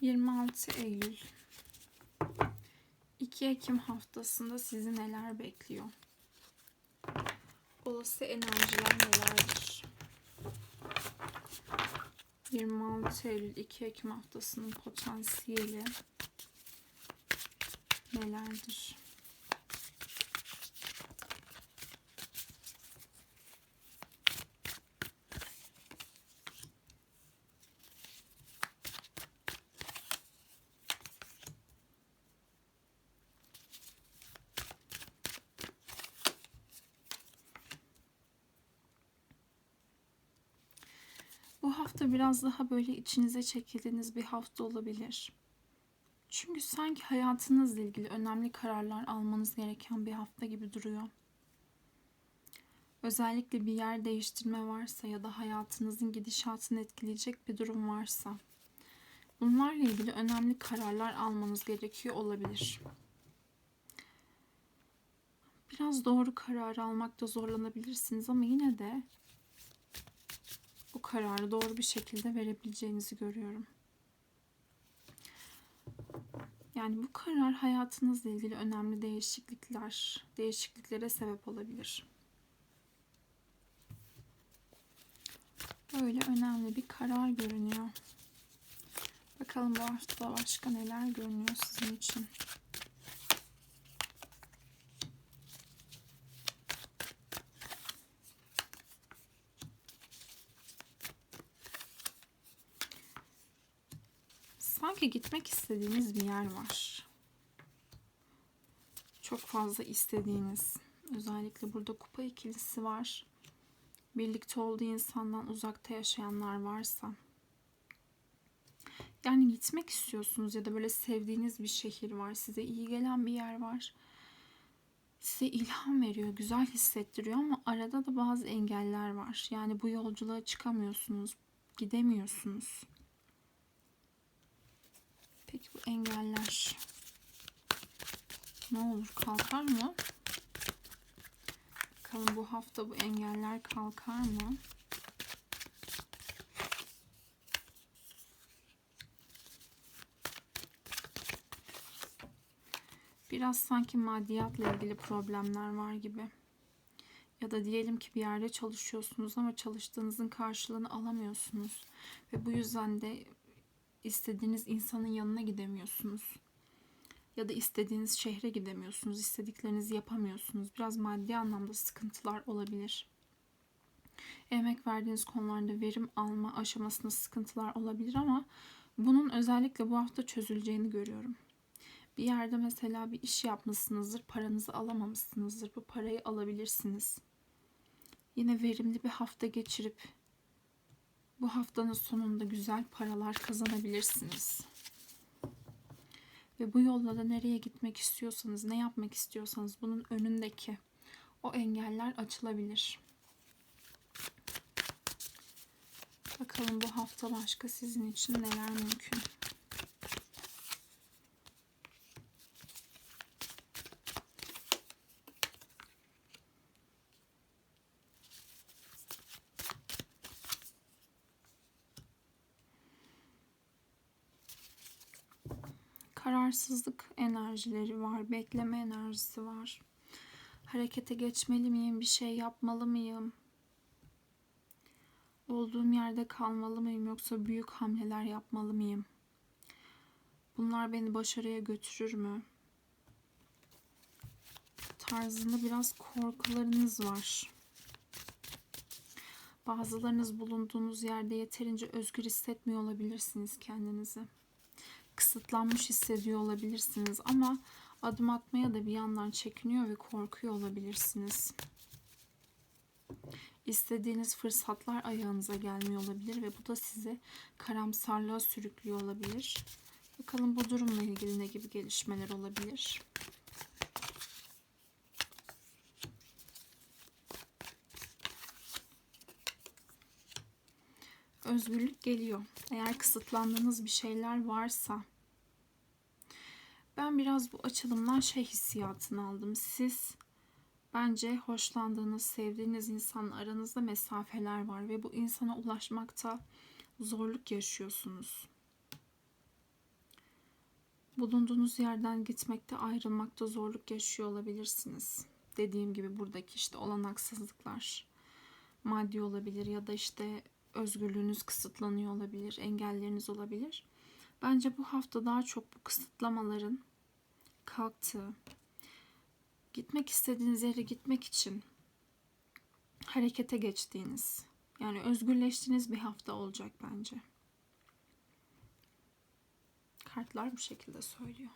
26 Eylül 2 Ekim haftasında sizi neler bekliyor? Olası enerjiler nelerdir? 26 Eylül 2 Ekim haftasının potansiyeli nelerdir? Bu hafta biraz daha böyle içinize çekildiğiniz bir hafta olabilir. Çünkü sanki hayatınızla ilgili önemli kararlar almanız gereken bir hafta gibi duruyor. Özellikle bir yer değiştirme varsa ya da hayatınızın gidişatını etkileyecek bir durum varsa bunlarla ilgili önemli kararlar almanız gerekiyor olabilir. Biraz doğru karar almakta zorlanabilirsiniz ama yine de bu kararı doğru bir şekilde verebileceğinizi görüyorum. Yani bu karar hayatınızla ilgili önemli değişiklikler, değişikliklere sebep olabilir. Böyle önemli bir karar görünüyor. Bakalım bu hafta başka neler görünüyor sizin için. Sanki gitmek istediğiniz bir yer var. Çok fazla istediğiniz. Özellikle burada kupa ikilisi var. Birlikte olduğu insandan uzakta yaşayanlar varsa. Yani gitmek istiyorsunuz ya da böyle sevdiğiniz bir şehir var. Size iyi gelen bir yer var. Size ilham veriyor, güzel hissettiriyor ama arada da bazı engeller var. Yani bu yolculuğa çıkamıyorsunuz, gidemiyorsunuz. Engeller ne olur kalkar mı? Bakalım bu hafta bu engeller kalkar mı? Biraz sanki maddiyatla ilgili problemler var gibi. Ya da diyelim ki bir yerde çalışıyorsunuz ama çalıştığınızın karşılığını alamıyorsunuz. Ve bu yüzden de istediğiniz insanın yanına gidemiyorsunuz. Ya da istediğiniz şehre gidemiyorsunuz. istediklerinizi yapamıyorsunuz. Biraz maddi anlamda sıkıntılar olabilir. Emek verdiğiniz konularda verim alma aşamasında sıkıntılar olabilir ama bunun özellikle bu hafta çözüleceğini görüyorum. Bir yerde mesela bir iş yapmışsınızdır, paranızı alamamışsınızdır. Bu parayı alabilirsiniz. Yine verimli bir hafta geçirip bu haftanın sonunda güzel paralar kazanabilirsiniz. Ve bu yolla da nereye gitmek istiyorsanız, ne yapmak istiyorsanız bunun önündeki o engeller açılabilir. Bakalım bu hafta başka sizin için neler mümkün. Kararsızlık enerjileri var, bekleme enerjisi var. Harekete geçmeli miyim? Bir şey yapmalı mıyım? Olduğum yerde kalmalı mıyım yoksa büyük hamleler yapmalı mıyım? Bunlar beni başarıya götürür mü? Tarzında biraz korkularınız var. Bazılarınız bulunduğunuz yerde yeterince özgür hissetmiyor olabilirsiniz kendinizi kısıtlanmış hissediyor olabilirsiniz ama adım atmaya da bir yandan çekiniyor ve korkuyor olabilirsiniz. İstediğiniz fırsatlar ayağınıza gelmiyor olabilir ve bu da sizi karamsarlığa sürüklüyor olabilir. Bakalım bu durumla ilgili ne gibi gelişmeler olabilir? Özgürlük geliyor. Eğer kısıtlandığınız bir şeyler varsa ben biraz bu açılımdan şey hissiyatını aldım. Siz bence hoşlandığınız, sevdiğiniz insanla aranızda mesafeler var ve bu insana ulaşmakta zorluk yaşıyorsunuz. bulunduğunuz yerden gitmekte, ayrılmakta zorluk yaşıyor olabilirsiniz. Dediğim gibi buradaki işte olanaksızlıklar maddi olabilir ya da işte özgürlüğünüz kısıtlanıyor olabilir, engelleriniz olabilir. Bence bu hafta daha çok bu kısıtlamaların kalktığı, gitmek istediğiniz yere gitmek için harekete geçtiğiniz, yani özgürleştiğiniz bir hafta olacak bence. Kartlar bu şekilde söylüyor.